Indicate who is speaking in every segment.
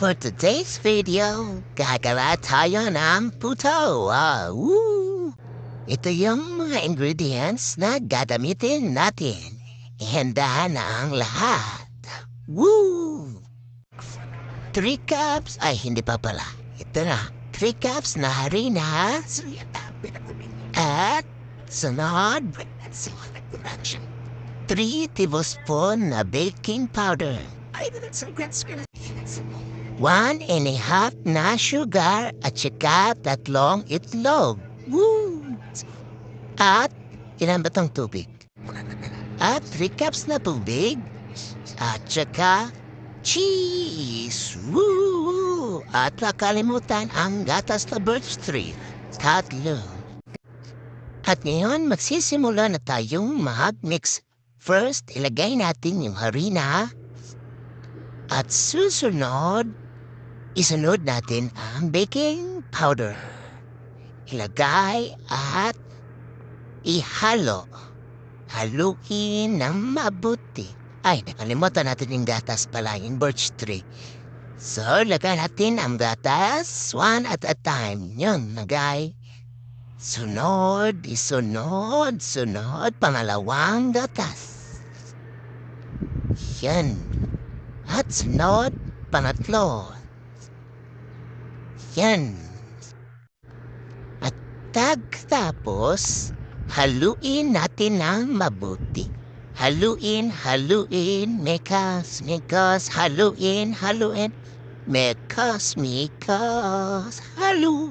Speaker 1: For today's video, gagawa tayo ng puto. Woo! Ito yung mga ingredients na gagamitin natin. Ihandahan na ang lahat. Woo! Three cups, ay hindi pa pala. Ito na, three cups na harina. At sunod, three tablespoon na baking powder. One and a half na sugar at saka tatlong itlog. Woo! At ilan ba tong tubig? At three cups na tubig. At saka cheese. Woo! At kakalimutan ang gatas na birch tree. Tatlo. At ngayon, magsisimula na tayong mag-mix. First, ilagay natin yung harina. At susunod, isunod natin ang baking powder. Ilagay at ihalo. Haluin ng mabuti. Ay, nakalimutan natin yung gatas pala, yung birch tree. So, lagay natin ang gatas one at a time. Yun, lagay. Sunod, isunod, sunod, pangalawang gatas. Yan. At sunod, pangatlo. Yan. At tagtapos, haluin natin ng mabuti. Haluin, haluin, mekas, mekas, haluin, haluin, mekas, mekas, halu.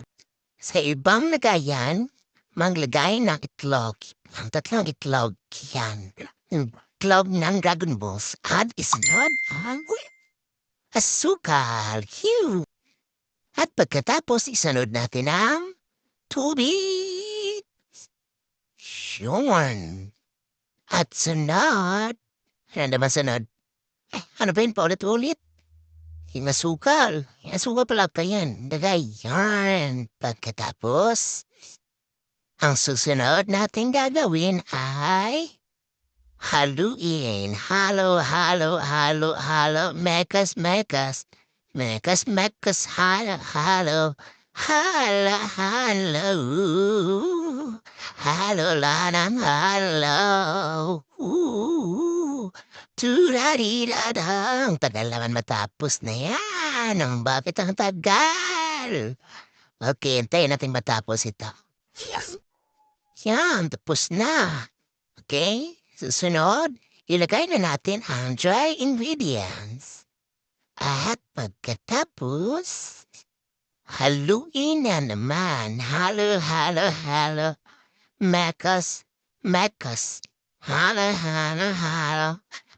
Speaker 1: Sa ibang lagayan, maglagay ng itlog. Ang tatlong itlog yan. Itlog ng Dragon Balls at isunod ang asukal. Phew! At pagkatapos isunod natin ang tubig. Yun. At sunod. Ano naman sunod? Eh, ano ba yun paulit-ulit? Yung asukal. Yung asukal pala pa yan. Dagay yan. Pagkatapos, ang susunod natin gagawin ay haluin. Halo, halo, halo, halo. Mekas, mekas. Mekas, mekas, halo, halo. Halo, halo. Halo, lanang halo. Ooh. Turadidadang. Tagal naman matapos na yan. Ang bakit ang tagal? Okay, hintayin natin matapos ito. Yan, tapos na. Okay? Susunod, ilagay na natin ang dry ingredients. At pagkatapos, haluin na naman. Halo, halo, halo. Mekas, mekas. Halo, halo, halo.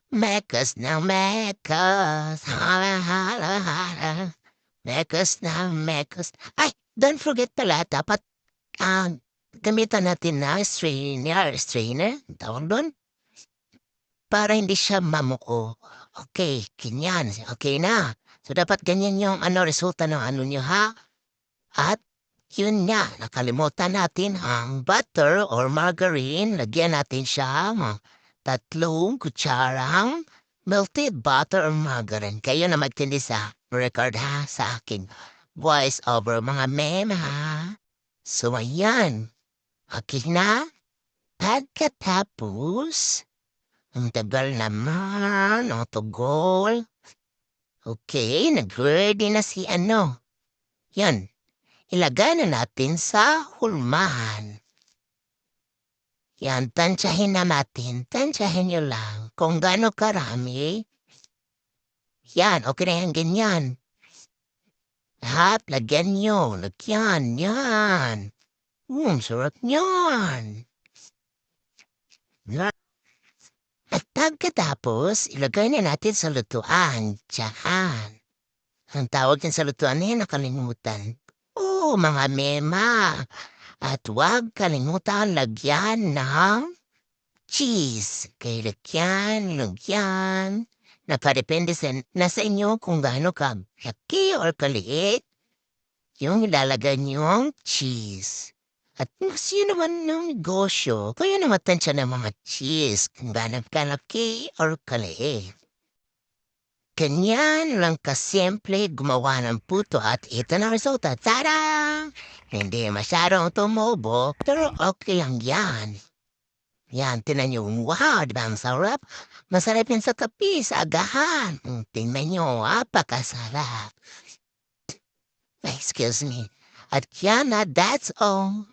Speaker 1: Mekas na mekas. Halo, halo, halo. Mekas na mekas. Ay, don't forget pala, dapat ah, gamitan natin na strainer, strainer, tawag doon. Para hindi siya mamuko. Okay, ganyan. Okay na. So, dapat ganyan yung ano, resulta ng ano nyo, ha? At, yun nga, nakalimutan natin ang butter or margarine. Lagyan natin siya mga tatlong kutsarang melted butter or margarine. Kayo na magtindi sa record, ha? Sa aking voice over mga meme, ha? So, ayan. Okay na? Pagkatapos, ang tagal naman, ang tugol. Okay, nag-ready na si ano. Yan, ilagay na natin sa hulmahan. Yan, tansyahin na natin. Tansyahin nyo lang kung gaano karami. Yan, okay na yan, ganyan. Lahat, lagyan nyo. Lagyan, yan. Hmm, sarap yan. Yan. At pagkatapos, ilagay na natin sa lutuan. Tiyan. Ang tawag yan sa lutuan na yan, nakalimutan. Oo, mga mema. At huwag kalimutan lagyan ng cheese. Kay lagyan, lagyan. Napadepende sa, nasa inyo kung gaano ka laki or kaliit. Yung ilalagay niyong cheese. At kasi naman ng negosyo, kayo na matansya ng mga cheese kung gaano kalaki or kaliit. Ganyan lang kasimple gumawa ng puto at ito na resulta. Tada! Hindi masyadong tumubo, pero okay lang yan. Yan, tinan nyo. Wow, di ba ang sarap? Masarap yan sa kape, sa agahan. Mm, Tingnan nyo, apakasarap. Excuse me. At yan na, that's all.